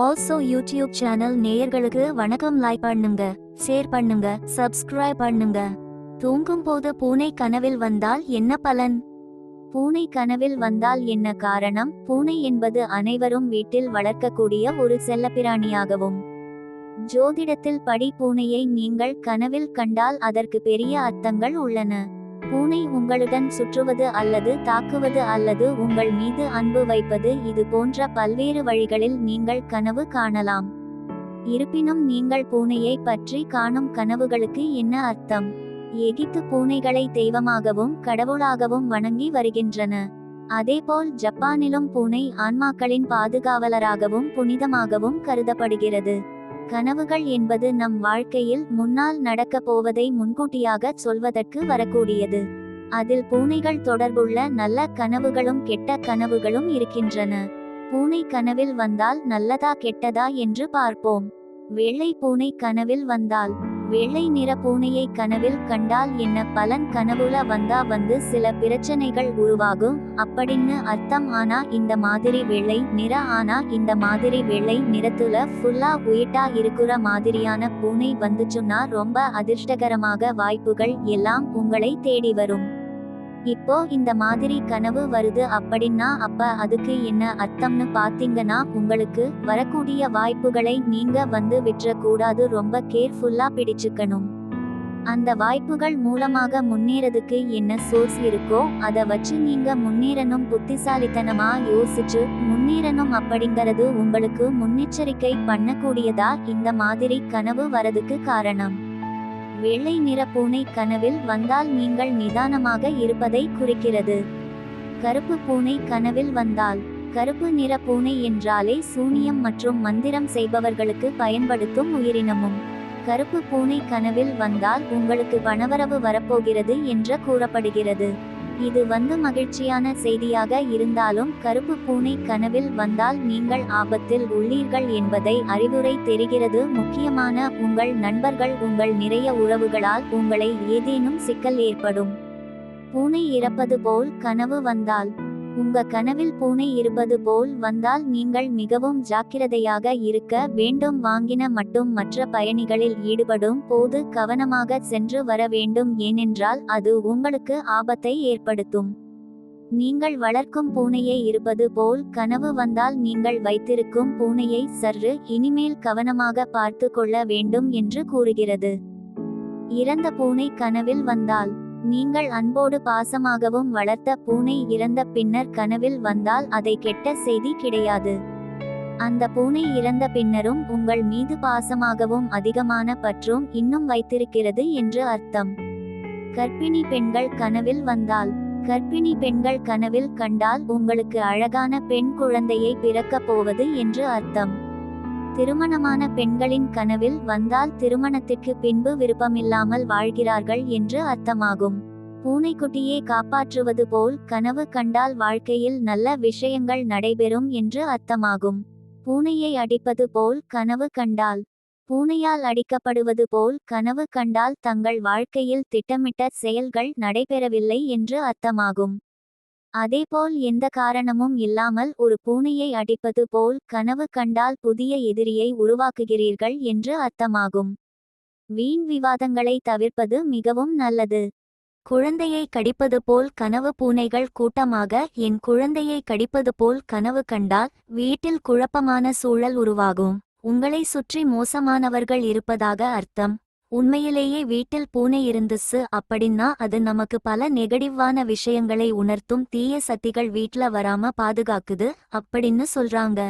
Also YouTube channel நேயர்களுக்கு வணக்கம். Like பண்ணுங்க ஷேர் பண்ணுங்க சப்ஸ்கிரைப் பண்ணுங்க. தூங்கும் போது பூனை கனவில் வந்தால் என்ன பலன்? பூனை கனவில் வந்தால் என்ன காரணம்? பூனை என்பது அனைவரும் வீட்டில் வளர்க்கக்கூடிய ஒரு செல்லப்பிராணியாகவும். ஜோதிடத்தில் படி பூனையை நீங்கள் கனவில் கண்டால் அதற்கு பெரிய அர்த்தங்கள் உள்ளன. பூனை உங்களுடன் சுற்றுவது அல்லது தாக்குவது அல்லது உங்கள் மீது அன்பு வைப்பது இது போன்ற பல்வேறு வழிகளில் நீங்கள் கனவு காணலாம். இருப்பினும் நீங்கள் பூனையை பற்றி காணும் கனவுகளுக்கு என்ன அர்த்தம்? எகிப்து பூனைகளை தெய்வமாகவும் கடவுளாகவும் வணங்கி வருகின்றன. அதேபோல் ஜப்பானிலும் பூனை ஆன்மாக்களின் பாதுகாவலராகவும் புனிதமாகவும் கருதப்படுகிறது. கனவுகள் என்பது நம் வாழ்க்கையில் முன்னால் நடக்கப் போவதை முன்கூட்டியாக சொல்வதற்கு வரக்கூடியது. அதில் பூனைகள் தொடர்புள்ள நல்ல கனவுகளும் கெட்ட கனவுகளும் இருக்கின்றன. பூனை கனவில் வந்தால் நல்லதா கெட்டதா என்று பார்ப்போம். வெள்ளை பூனை கனவில் வந்தால் வெள்ளை நிற பூனையை கனவில் கண்டால் என்ன பலன் கனவுல வந்தா வந்து சில பிரச்சனைகள் உருவாகும். அப்படின்னு அர்த்தம் ஆனா இந்த மாதிரி வெள்ளை நிற ஆனா இந்த மாதிரி வெள்ளை நிறத்துல ஃபுல்லா உயிட்டா இருக்கிற மாதிரியான பூனை வந்துச்சுன்னா ரொம்ப அதிர்ஷ்டகரமாக வாய்ப்புகள் எல்லாம் உங்களை தேடி வரும். இப்போ இந்த மாதிரி கனவு வருது அப்படின்னா அப்ப அதுக்கு என்ன அர்த்தம்னு பாத்தீங்கன்னா உங்களுக்கு வரக்கூடிய வாய்ப்புகளை நீங்க வந்து விட்டுற கூடாது ரொம்ப கேர்ஃபுல்லா பிடிச்சுக்கணும். அந்த வாய்ப்புகள் மூலமாக முன்னேறதுக்கு என்ன சோர்ஸ் இருக்கோ அதை வச்சு நீங்க முன்னேறணும். புத்திசாலித்தனமா யோசிச்சு முன்னேறணும் அப்படிங்கறது உங்களுக்கு முன்னெச்சரிக்கை பண்ணக்கூடியதா இந்த மாதிரி கனவு வரதுக்கு காரணம். வெள்ளை நிற பூனை கனவில் வந்தால் நீங்கள் நிதானமாக இருப்பதை குறிக்கிறது. கருப்பு பூனை கனவில் வந்தால் கருப்பு நிற பூனை என்றாலே சூனியம் மற்றும் மந்திரம் செய்பவர்களுக்கு பயன்படுத்தும் உயிரினமும். கருப்பு பூனை கனவில் வந்தால் உங்களுக்கு பணவரவு வரப்போகிறது என்று கூறப்படுகிறது. இது வந்து மகிழ்ச்சியான செய்தியாக இருந்தாலும் கருப்பு பூனை கனவில் வந்தால் நீங்கள் ஆபத்தில் உள்ளீர்கள் என்பதை அறிவுரை தெரிகிறது. முக்கியமான உங்கள் நண்பர்கள் உங்கள் நிறைய உறவுகளால் உங்களை ஏதேனும் சிக்கல் ஏற்படும். பூனை இறப்பது போல் கனவு வந்தால் உங்க கனவில் பூனை இருப்பது போல் வந்தால் நீங்கள் மிகவும் ஜாக்கிரதையாக இருக்க வேண்டும். வாங்கின மட்டும் மற்ற பயணிகளில் ஈடுபடும் போது கவனமாக சென்று வர வேண்டும். ஏனென்றால் அது உங்களுக்கு ஆபத்தை ஏற்படுத்தும். நீங்கள் வளர்க்கும் பூனையை இருப்பது போல் கனவு வந்தால் நீங்கள் வைத்திருக்கும் பூனையை சற்று இனிமேல் கவனமாக பார்த்து கொள்ள வேண்டும் என்று கூறுகிறது. இறந்த பூனை கனவில் வந்தால் நீங்கள் அன்போடு பாசமாகவும் வளர்த்த பூனை இறந்த பின்னர் கனவில் வந்தால் அதை கெட்ட செய்தி கிடையாது. அந்த பூனை இறந்த பின்னரும் உங்கள் மீது பாசமாகவும் அதிகமான பற்றும் இன்னும் வைத்திருக்கிறது என்று அர்த்தம். கர்ப்பிணி பெண்கள் கனவில் வந்தால் கர்ப்பிணி பெண்கள் கனவில் கண்டால் உங்களுக்கு அழகான பெண் குழந்தையை பிறக்கப் போவது என்று அர்த்தம். திருமணமான பெண்களின் கனவில் வந்தால் திருமணத்திற்கு பின்பு விருப்பமில்லாமல் வாழ்கிறார்கள் என்று அர்த்தமாகும். பூனைக்குட்டியை காப்பாற்றுவது போல் கனவு கண்டால் வாழ்க்கையில் நல்ல விஷயங்கள் நடைபெறும் என்று அர்த்தமாகும். பூனையை அடிப்பது போல் கனவு கண்டால் பூனையால் அடிக்கப்படுவது போல் கனவு கண்டால் தங்கள் வாழ்க்கையில் திட்டமிட்ட செயல்கள் நடைபெறவில்லை என்று அர்த்தமாகும். அதேபோல் எந்த காரணமும் இல்லாமல் ஒரு பூனையை அடிப்பது போல் கனவு கண்டால் புதிய எதிரியை உருவாக்குகிறீர்கள் என்று அர்த்தமாகும். வீண் விவாதங்களை தவிர்ப்பது மிகவும் நல்லது. குழந்தையை கடிப்பது போல் கனவு பூனைகள் கூட்டமாக என் குழந்தையை கடிப்பது போல் கனவு கண்டால் வீட்டில் குழப்பமான சூழல் உருவாகும். உங்களை சுற்றி மோசமானவர்கள் இருப்பதாக அர்த்தம். உண்மையிலேயே வீட்டில் பூனை இருந்துச்சு அப்படின்னா அது நமக்கு பல நெகட்டிவான விஷயங்களை உணர்த்தும் தீய சக்திகள் வீட்ல வராம பாதுகாக்குது அப்படின்னு சொல்றாங்க.